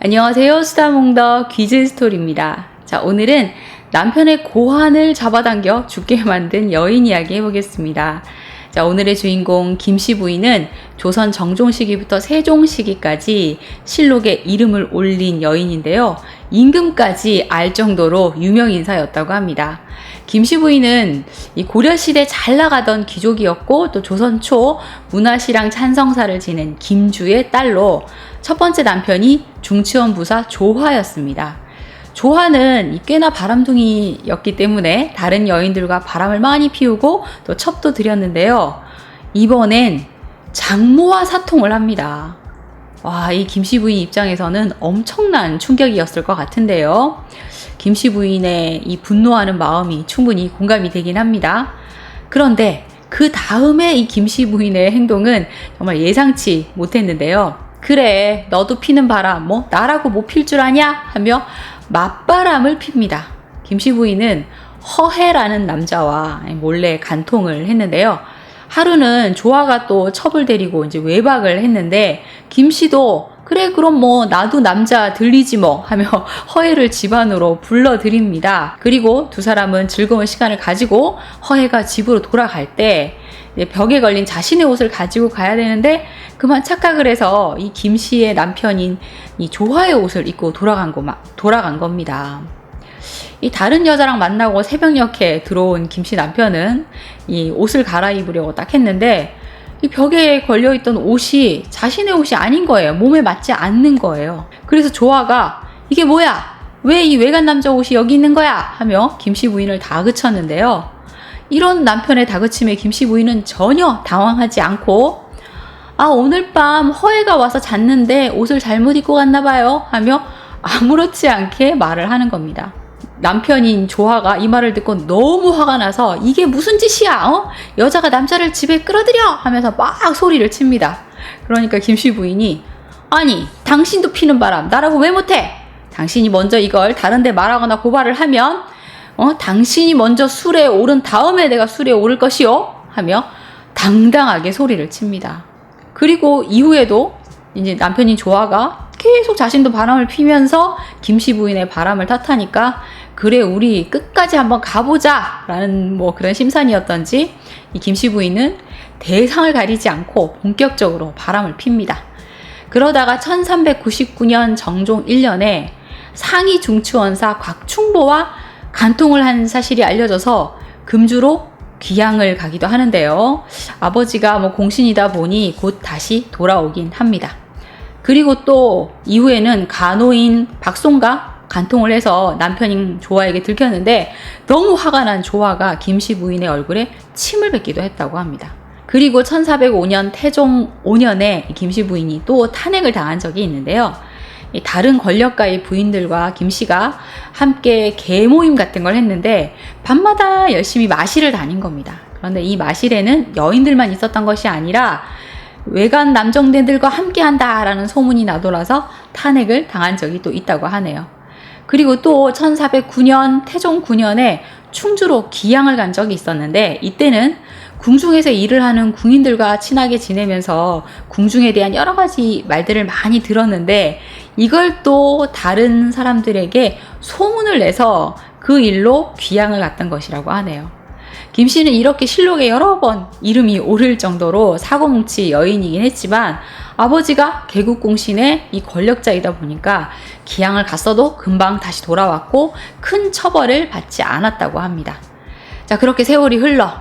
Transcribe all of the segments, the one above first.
안녕하세요. 수다몽더 귀즈 스토리입니다. 자, 오늘은 남편의 고환을 잡아당겨 죽게 만든 여인 이야기 해보겠습니다. 자, 오늘의 주인공 김씨 부인은 조선 정종 시기부터 세종 시기까지 실록에 이름을 올린 여인인데요. 임금까지 알 정도로 유명 인사였다고 합니다. 김씨 부인은 이 고려시대 잘 나가던 귀족이었고 또 조선 초 문화시랑 찬성사를 지낸 김주의 딸로 첫 번째 남편이 중치원 부사 조화였습니다. 조화는 꽤나 바람둥이였기 때문에 다른 여인들과 바람을 많이 피우고 또 첩도 들였는데요. 이번엔 장모와 사통을 합니다. 와, 이 김씨 부인 입장에서는 엄청난 충격이었을 것 같은데요. 김씨 부인의 이 분노하는 마음이 충분히 공감이 되긴 합니다. 그런데 그 다음에 이 김씨 부인의 행동은 정말 예상치 못했는데요. 그래, 너도 피는 바람, 뭐, 나라고 못 필 줄 아냐? 하며 맞바람을 핍니다. 김씨 부인은 허해라는 남자와 몰래 간통을 했는데요. 하루는 조아가 또 첩을 데리고 이제 외박을 했는데 김 씨도 그래 그럼 뭐 나도 남자 들리지 뭐 하며 허해를 집안으로 불러들입니다. 그리고 두 사람은 즐거운 시간을 가지고 허해가 집으로 돌아갈 때 벽에 걸린 자신의 옷을 가지고 가야 되는데 그만 착각을 해서 이 김씨의 남편인 이 조화의 옷을 입고 돌아간 거 돌아간 겁니다. 이 다른 여자랑 만나고 새벽녘에 들어온 김 씨 남편은 이 옷을 갈아입으려고 딱 했는데 이 벽에 걸려있던 옷이 자신의 옷이 아닌 거예요. 몸에 맞지 않는 거예요. 그래서 조아가 이게 뭐야? 왜 이 외간 남자 옷이 여기 있는 거야? 하며 김 씨 부인을 다그쳤는데요. 이런 남편의 다그침에 김 씨 부인은 전혀 당황하지 않고 아 오늘 밤 허애가 와서 잤는데 옷을 잘못 입고 갔나 봐요 하며 아무렇지 않게 말을 하는 겁니다. 남편인 조화가 이 말을 듣고 너무 화가 나서 이게 무슨 짓이야? 어? 여자가 남자를 집에 끌어들여 하면서 막 소리를 칩니다. 그러니까 김씨 부인이 아니 당신도 피는 바람 나라고 왜 못해? 당신이 먼저 이걸 다른데 말하거나 고발을 하면 어 당신이 먼저 술에 오른 다음에 내가 술에 오를 것이요 하며 당당하게 소리를 칩니다. 그리고 이후에도 이제 남편인 조아가 계속 자신도 바람을 피면서 김씨 부인의 바람을 탓하니까 그래 우리 끝까지 한번 가보자 라는 뭐 그런 심산이었던지 이 김씨 부인은 대상을 가리지 않고 본격적으로 바람을 핍니다. 그러다가 1399년 정종 1년에 상위 중추원사 곽충보와 간통을 한 사실이 알려져서 금주로 귀향을 가기도 하는데요. 아버지가 뭐 공신이다 보니 곧 다시 돌아오긴 합니다. 그리고 또 이후에는 간호인 박송가 간통을 해서 남편인 조아에게 들켰는데 너무 화가 난 조아가 김씨 부인의 얼굴에 침을 뱉기도 했다고 합니다. 그리고 1405년 태종 5년에 김씨 부인이 또 탄핵을 당한 적이 있는데요. 다른 권력가의 부인들과 김씨가 함께 개모임 같은 걸 했는데 밤마다 열심히 마실을 다닌 겁니다. 그런데 이 마실에는 여인들만 있었던 것이 아니라 외간 남정대들과 함께 한다라는 소문이 나돌아서 탄핵을 당한 적이 또 있다고 하네요. 그리고 또 1409년 태종 9년에 충주로 기양을 간 적이 있었는데 이때는 궁중에서 일을 하는 궁인들과 친하게 지내면서 궁중에 대한 여러 가지 말들을 많이 들었는데 이걸 또 다른 사람들에게 소문을 내서 그 일로 귀양을 갔던 것이라고 하네요. 김 씨는 이렇게 실록에 여러 번 이름이 오를 정도로 사고뭉치 여인이긴 했지만 아버지가 개국공신의 이 권력자이다 보니까 기양을 갔어도 금방 다시 돌아왔고 큰 처벌을 받지 않았다고 합니다. 자, 그렇게 세월이 흘러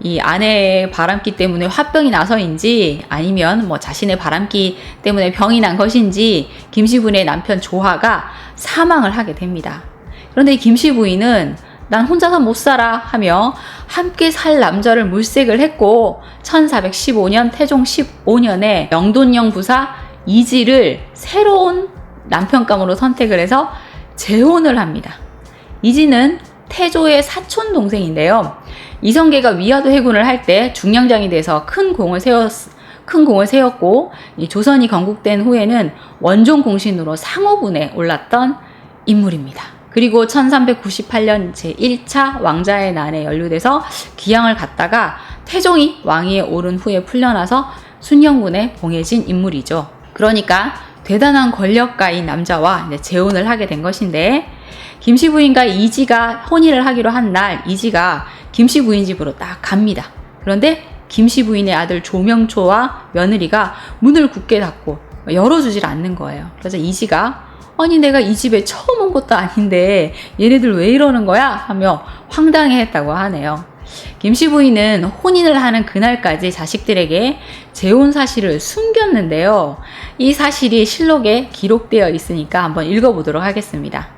이 아내의 바람기 때문에 화병이 나서인지 아니면 뭐 자신의 바람기 때문에 병이 난 것인지 김씨 부인의 남편 조화가 사망을 하게 됩니다. 그런데 이 김씨 부인은 난 혼자서 못 살아 하며 함께 살 남자를 물색을 했고 1415년 태종 15년에 영돈영 부사 이지를 새로운 남편감으로 선택을 해서 재혼을 합니다. 이지는 태조의 사촌 동생인데요. 이성계가 위화도 해군을 할 때 중량장이 돼서 큰 공을 세웠 큰 공을 세웠고 조선이 건국된 후에는 원종 공신으로 상호분에 올랐던 인물입니다. 그리고 1398년 제1차 왕자의 난에 연루돼서 기양을 갔다가 태종이 왕위에 오른 후에 풀려나서 순영군에 봉해진 인물이죠. 그러니까 대단한 권력가인 남자와 재혼을 하게 된 것인데 김씨 부인과 이지가 혼인을 하기로 한 날 이지가 김씨 부인 집으로 딱 갑니다. 그런데 김씨 부인의 아들 조명초와 며느리가 문을 굳게 닫고 열어주질 않는 거예요. 그래서 이지가 아니 내가 이 집에 처음 온 것도 아닌데 얘네들 왜 이러는 거야? 하며 황당해했다고 하네요. 김씨 부인은 혼인을 하는 그날까지 자식들에게 재혼 사실을 숨겼는데요. 이 사실이 실록에 기록되어 있으니까 한번 읽어보도록 하겠습니다.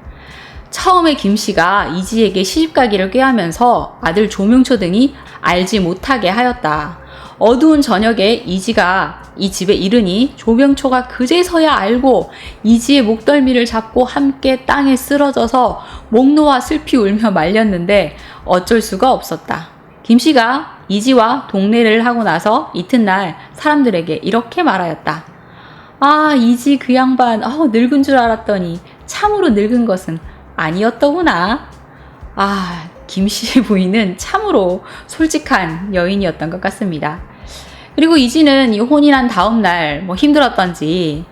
처음에 김 씨가 이지에게 시집가기를 꾀하면서 아들 조명초 등이 알지 못하게 하였다. 어두운 저녁에 이지가 이 집에 이르니 조명초가 그제서야 알고 이지의 목덜미를 잡고 함께 땅에 쓰러져서 목 놓아 슬피 울며 말렸는데 어쩔 수가 없었다. 김 씨가 이지와 동네를 하고 나서 이튿날 사람들에게 이렇게 말하였다. 아, 이지 그 양반, 어, 늙은 줄 알았더니 참으로 늙은 것은 아니었더구나. 아, 김씨 부인은 참으로 솔직한 여인이었던 것 같습니다. 그리고 이지는 이 혼인한 다음 날 뭐 힘들었던지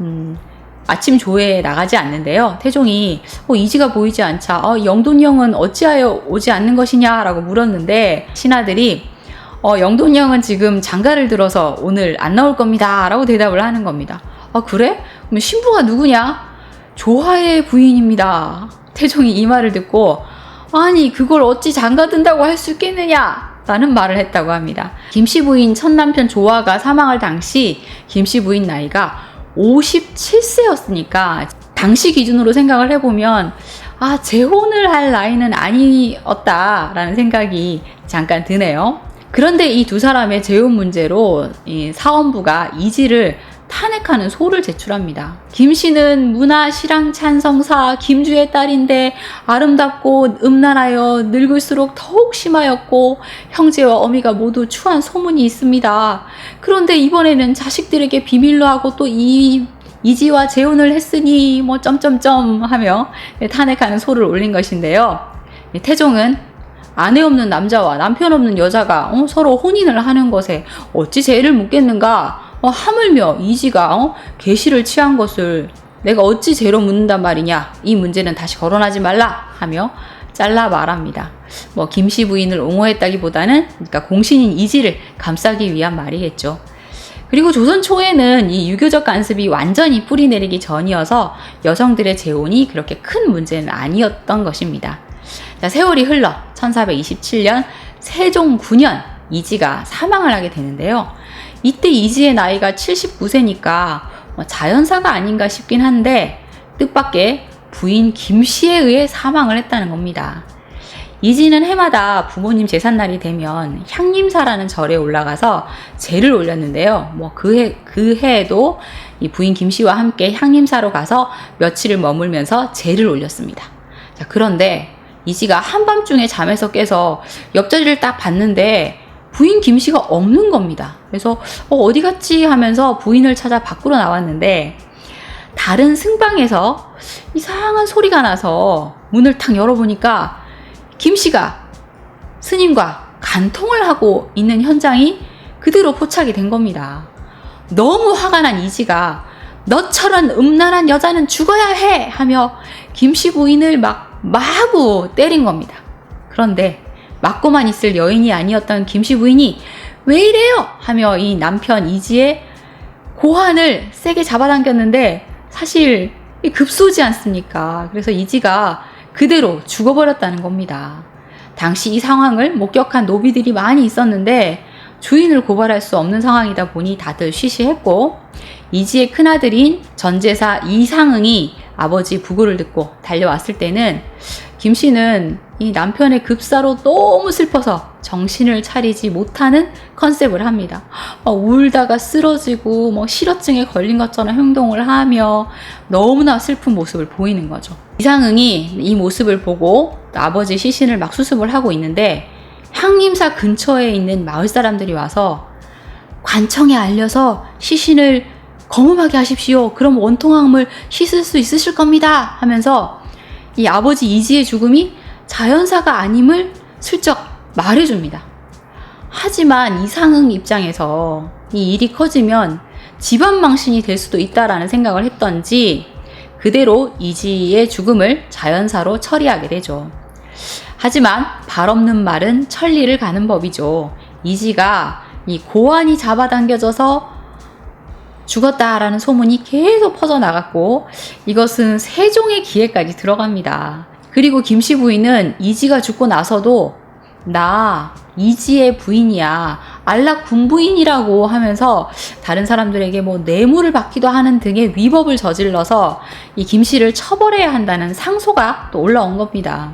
음, 아침 조회에 나가지 않는데요. 태종이 어, 이지가 보이지 않자 어, 영돈령은 어찌하여 오지 않는 것이냐라고 물었는데 신하들이 어, 영돈령은 지금 장가를 들어서 오늘 안 나올 겁니다라고 대답을 하는 겁니다. 아 그래? 그럼 신부가 누구냐? 조화의 부인입니다. 태종이 이 말을 듣고 아니 그걸 어찌 장가 든다고 할 수 있겠느냐? 라는 말을 했다고 합니다. 김씨 부인 첫 남편 조화가 사망할 당시 김씨 부인 나이가 57세였으니까 당시 기준으로 생각을 해보면 아 재혼을 할 나이는 아니었다라는 생각이 잠깐 드네요. 그런데 이 두 사람의 재혼 문제로 이 사원부가 이지를 탄핵하는 소를 제출합니다. 김 씨는 문화 실황 찬성사 김주의 딸인데 아름답고 음란하여 늙을수록 더욱 심하였고 형제와 어미가 모두 추한 소문이 있습니다. 그런데 이번에는 자식들에게 비밀로 하고 또 이 이지와 재혼을 했으니 뭐 점점점 하며 탄핵하는 소를 올린 것인데요. 태종은 아내 없는 남자와 남편 없는 여자가 어, 서로 혼인을 하는 것에 어찌 죄를 묻겠는가? 어, 하물며 이지가 어, 계시를 취한 것을 내가 어찌 죄로 묻는단 말이냐? 이 문제는 다시 거론하지 말라 하며 잘라 말합니다. 뭐 김씨 부인을 옹호했다기보다는 그러니까 공신인 이지를 감싸기 위한 말이겠죠. 그리고 조선 초에는 이 유교적 간섭이 완전히 뿌리 내리기 전이어서 여성들의 재혼이 그렇게 큰 문제는 아니었던 것입니다. 자, 세월이 흘러 1427년 세종 9년 이지가 사망을 하게 되는데요. 이때 이지의 나이가 79세니까 뭐 자연사가 아닌가 싶긴 한데 뜻밖의 부인 김씨에 의해 사망을 했다는 겁니다. 이지는 해마다 부모님 제삿날이 되면 향림사라는 절에 올라가서 제를 올렸는데요. 뭐 그 해, 그 해에도 이 부인 김씨와 함께 향림사로 가서 며칠을 머물면서 제를 올렸습니다. 자, 그런데 이지가 한밤중에 잠에서 깨서 옆자리를 딱 봤는데 부인 김씨가 없는 겁니다. 그래서 어, 디 갔지 하면서 부인을 찾아 밖으로 나왔는데 다른 승방에서 이상한 소리가 나서 문을 탁 열어보니까 김씨가 스님과 간통을 하고 있는 현장이 그대로 포착이 된 겁니다. 너무 화가 난 이지가 너처럼 음란한 여자는 죽어야 해 하며 김씨 부인을 막 마구 때린 겁니다. 그런데 맞고만 있을 여인이 아니었던 김씨 부인이 왜 이래요? 하며 이 남편 이지의 고환을 세게 잡아당겼는데 사실 급소지 않습니까? 그래서 이지가 그대로 죽어버렸다는 겁니다. 당시 이 상황을 목격한 노비들이 많이 있었는데 주인을 고발할 수 없는 상황이다 보니 다들 쉬쉬했고 이지의 큰아들인 전제사 이상응이 아버지 부고를 듣고 달려왔을 때는 김 씨는 이 남편의 급사로 너무 슬퍼서 정신을 차리지 못하는 컨셉을 합니다. 막 울다가 쓰러지고 뭐 실어증에 걸린 것처럼 행동을 하며 너무나 슬픈 모습을 보이는 거죠. 이상응이 이 모습을 보고 아버지 시신을 막 수습을 하고 있는데 향림사 근처에 있는 마을 사람들이 와서 관청에 알려서 시신을 검음하게 하십시오. 그럼 원통함을 씻을 수 있으실 겁니다. 하면서 이 아버지 이지의 죽음이 자연사가 아님을 슬쩍 말해줍니다. 하지만 이상흥 입장에서 이 일이 커지면 집안 망신이 될 수도 있다라는 생각을 했던지 그대로 이지의 죽음을 자연사로 처리하게 되죠. 하지만 발 없는 말은 천리를 가는 법이죠. 이지가 이 고환이 잡아당겨져서 죽었다라는 소문이 계속 퍼져나갔고 이것은 세종의 귀에까지 들어갑니다. 그리고 김씨 부인은 이지가 죽고 나서도 나 이지의 부인이야 안락 군부인이라고 하면서 다른 사람들에게 뭐 뇌물을 받기도 하는 등의 위법을 저질러서 이 김씨를 처벌해야 한다는 상소가 또 올라온 겁니다.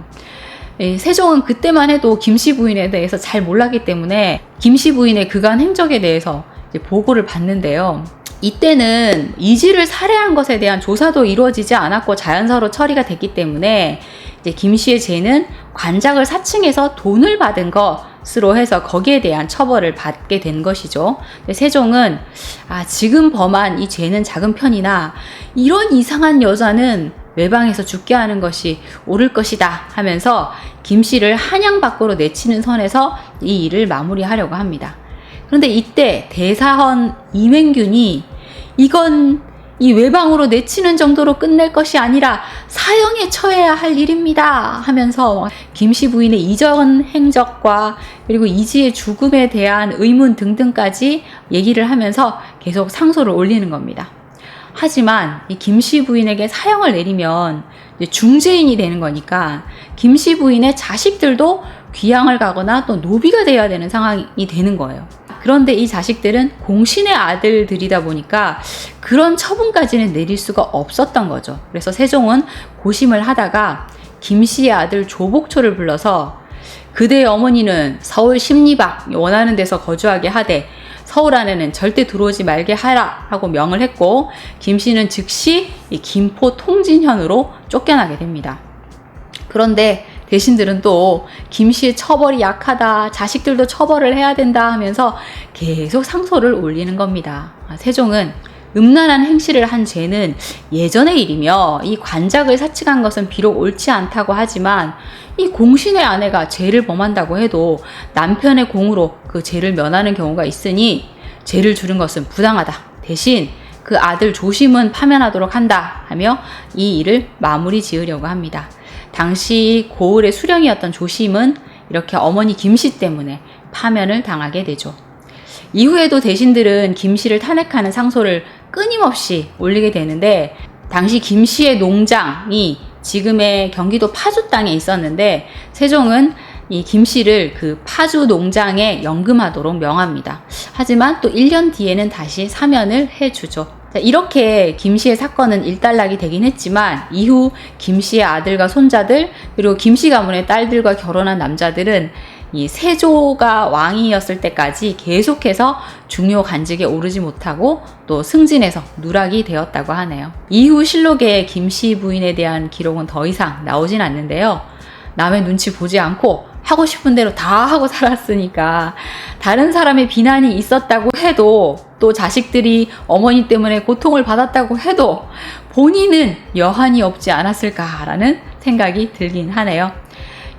예, 세종은 그때만 해도 김씨 부인에 대해서 잘 몰랐기 때문에 김씨 부인의 그간 행적에 대해서 보고를 받는데요. 이때는 이지를 살해한 것에 대한 조사도 이루어지지 않았고 자연사로 처리가 됐기 때문에 이제 김 씨의 죄는 관작을 사칭해서 돈을 받은 것으로 해서 거기에 대한 처벌을 받게 된 것이죠. 세종은 아 지금 범한 이 죄는 작은 편이나 이런 이상한 여자는 외방에서 죽게 하는 것이 옳을 것이다 하면서 김 씨를 한양 밖으로 내치는 선에서 이 일을 마무리하려고 합니다. 그런데 이때 대사헌 이맹균이 이건 이 외방으로 내치는 정도로 끝낼 것이 아니라 사형에 처해야 할 일입니다 하면서 김씨 부인의 이전 행적과 그리고 이지의 죽음에 대한 의문 등등까지 얘기를 하면서 계속 상소를 올리는 겁니다. 하지만 이 김씨 부인에게 사형을 내리면 중재인이 되는 거니까 김씨 부인의 자식들도 귀양을 가거나 또 노비가 되어야 되는 상황이 되는 거예요. 그런데 이 자식들은 공신의 아들들이다 보니까 그런 처분까지는 내릴 수가 없었던 거죠. 그래서 세종은 고심을 하다가 김씨의 아들 조복초를 불러서 그대의 어머니는 서울 심리박 원하는 데서 거주하게 하되 서울 안에는 절대 들어오지 말게 하라 하고 명을 했고 김씨는 즉시 김포 통진현으로 쫓겨나게 됩니다. 그런데 대신들은 또 김씨의 처벌이 약하다, 자식들도 처벌을 해야 된다 하면서 계속 상소를 올리는 겁니다. 아, 세종은 음란한 행실을 한 죄는 예전의 일이며 이 관작을 사칭한 것은 비록 옳지 않다고 하지만 이 공신의 아내가 죄를 범한다고 해도 남편의 공으로 그 죄를 면하는 경우가 있으니 죄를 줄인 것은 부당하다. 대신 그 아들 조심은 파면하도록 한다 하며 이 일을 마무리 지으려고 합니다. 당시 고을의 수령이었던 조심은 이렇게 어머니 김씨 때문에 파면을 당하게 되죠. 이후에도 대신들은 김씨를 탄핵하는 상소를 끊임없이 올리게 되는데 당시 김씨의 농장이 지금의 경기도 파주 땅에 있었는데 세종은 이 김씨를 그 파주 농장에 연금하도록 명합니다. 하지만 또 1년 뒤에는 다시 사면을 해주죠. 이렇게 김 씨의 사건은 일단락이 되긴 했지만 이후 김 씨의 아들과 손자들 그리고 김 씨 가문의 딸들과 결혼한 남자들은 이 세조가 왕이었을 때까지 계속해서 중요 간직에 오르지 못하고 또 승진해서 누락이 되었다고 하네요. 이후 실록에 김 씨 부인에 대한 기록은 더 이상 나오진 않는데요. 남의 눈치 보지 않고 하고 싶은 대로 다 하고 살았으니까 다른 사람의 비난이 있었다고 해도 또 자식들이 어머니 때문에 고통을 받았다고 해도 본인은 여한이 없지 않았을까라는 생각이 들긴 하네요.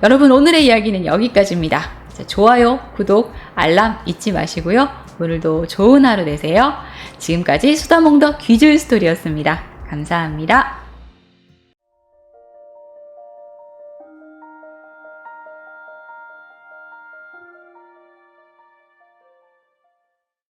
여러분 오늘의 이야기는 여기까지입니다. 자, 좋아요, 구독, 알람 잊지 마시고요. 오늘도 좋은 하루 되세요. 지금까지 수다몽더 귀줄 스토리였습니다. 감사합니다.